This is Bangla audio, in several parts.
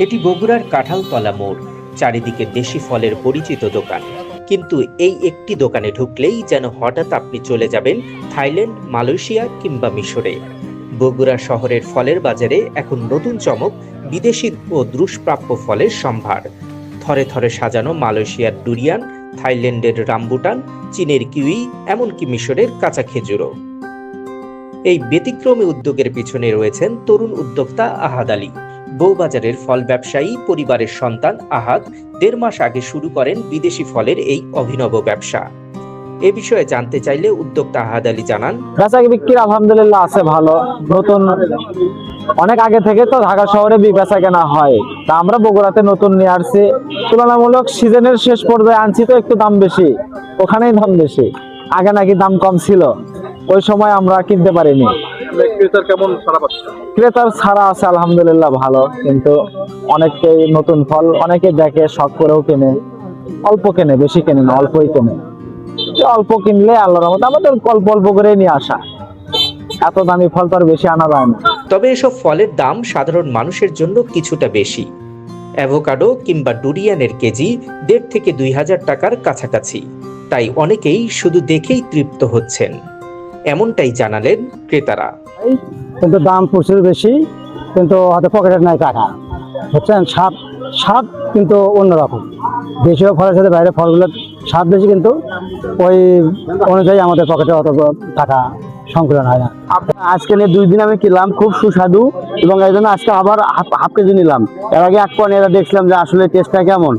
এটি বগুড়ার কাঁঠালতলা মোড়, চারিদিকে দেশি ফলের পরিচিত দোকান। কিন্তু এই একটি দোকানে ঢুকলেই যেন হঠাৎ আপনি চলে যাবেন থাইল্যান্ড, মালয়েশিয়া কিংবা মিশরে। বগুড়া শহরের ফলের বাজারে এখন নতুন চমক, বিদেশি ও দুষ্প্রাপ্য ফলের সম্ভার। থরে থরে সাজানো মালয়েশিয়ার ডুরিয়ান, থাইল্যান্ডের রামবুটান, চীনের কিউই, এমনকি মিশরের কাঁচা খেজুরও। এই ব্যতিক্রমী উদ্যোগের পিছনে রয়েছেন তরুণ উদ্যোক্তা আহাদ আলী। বউবাজারের ফল ব্যবসায়ী, পরিবারের সন্তান আহাদ দেড় মাস আগে শুরু করেন বিদেশি ফলের এই অভিনব ব্যবসা। এ বিষয়ে জানতে চাইলে উদ্যোক্তা আহাদ আলী জানান বিক্রি আলহামদুলিল্লাহ আছে ভালো। নতুন, অনেক আগে থেকে তো ঢাকা শহরে বেচা কেনা হয়। তা আমরা বগুড়াতে নতুন নিয়ে আসছি। তুলনামূলক সিজনের শেষ পর্যায়ে আনছি তো একটু দাম বেশি। ওখানেই দাম বেশি। আগে নাকি দাম কম ছিল। ওই সময় আমরা কিনতে পারিনি। ক্রেতার কেমন সারা পাচ্ছে? ক্রেতার ছাড়া আছে আলহামদুলিল্লাহ ভালো কিন্তু অনেকেই নতুন ফল অনেকে দেখে শখ করেও কেনে। অল্প কেনে বেশি কেনে না অল্পই কেনে। তো অল্প কিনলে আল্লাহর রহমতে আমাদের অল্প অল্প করে নিয়ে আসা। এত দামি ফল তো আর বেশি আনা যায় না। তবে এসব ফলের দাম সাধারণ মানুষের জন্য কিছুটা বেশি। অ্যাভোকাডো কিংবা ডুরিয়ানের কেজি দেড় থেকে দুই হাজার টাকার কাছাকাছি। তাই অনেকেই শুধু দেখেই তৃপ্ত হচ্ছেন। এমনটাই জানালেন ক্রেতারা। কিন্তু দাম প্রচুর বেশি, কিন্তু হয়তো পকেটের নাই টাকা। বুঝছেন? সাপ সাপ কিন্তু অন্যরকম। দেশীয় ফলের সাথে বাইরের ফলগুলো, স্বাদ বেশি কিন্তু ওই অনুযায়ী আমাদের পকেটে অত টাকা সংকলন হয় না। আজকে নিয়ে দুই দিন আমি কিনলাম, খুব সুস্বাদু এবং এই জন্য আজকে আবার হাফ কেজি নিলাম। এর আগে এক পয়েন্ট এরা দেখছিলাম যে আসলে টেস্টটা কেমন।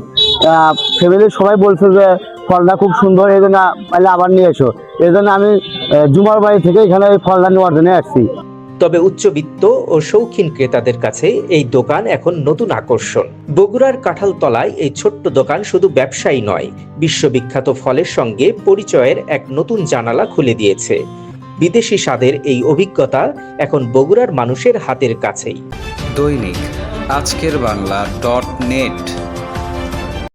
ফ্যামিলির সবাই বলছিল যে ফলটা খুব সুন্দর এই জন্য পাইলে আবার নিয়ে এসো। এই জন্য আমি আহ, জুমার বাড়ি থেকে এখানে ওই ফলটা নেওয়ার জন্য আসছি। তবে উচ্চবিত্ত ও শৌখিন ক্রেতাদের কাছে এই দোকান এখন নতুন আকর্ষণ। বগুড়ার কাঁঠালতলায় এই ছোট্ট দোকান শুধু ব্যবসায়ী নয় বিশ্ববিখ্যাত ফলের সঙ্গে পরিচয়ের এক নতুন জানালা খুলে দিয়েছে। বিদেশি স্বাদের এই অভিজ্ঞতা এখন বগুড়ার মানুষের হাতের কাছেই। দৈনিক আজকের বাংলা ডট নেট।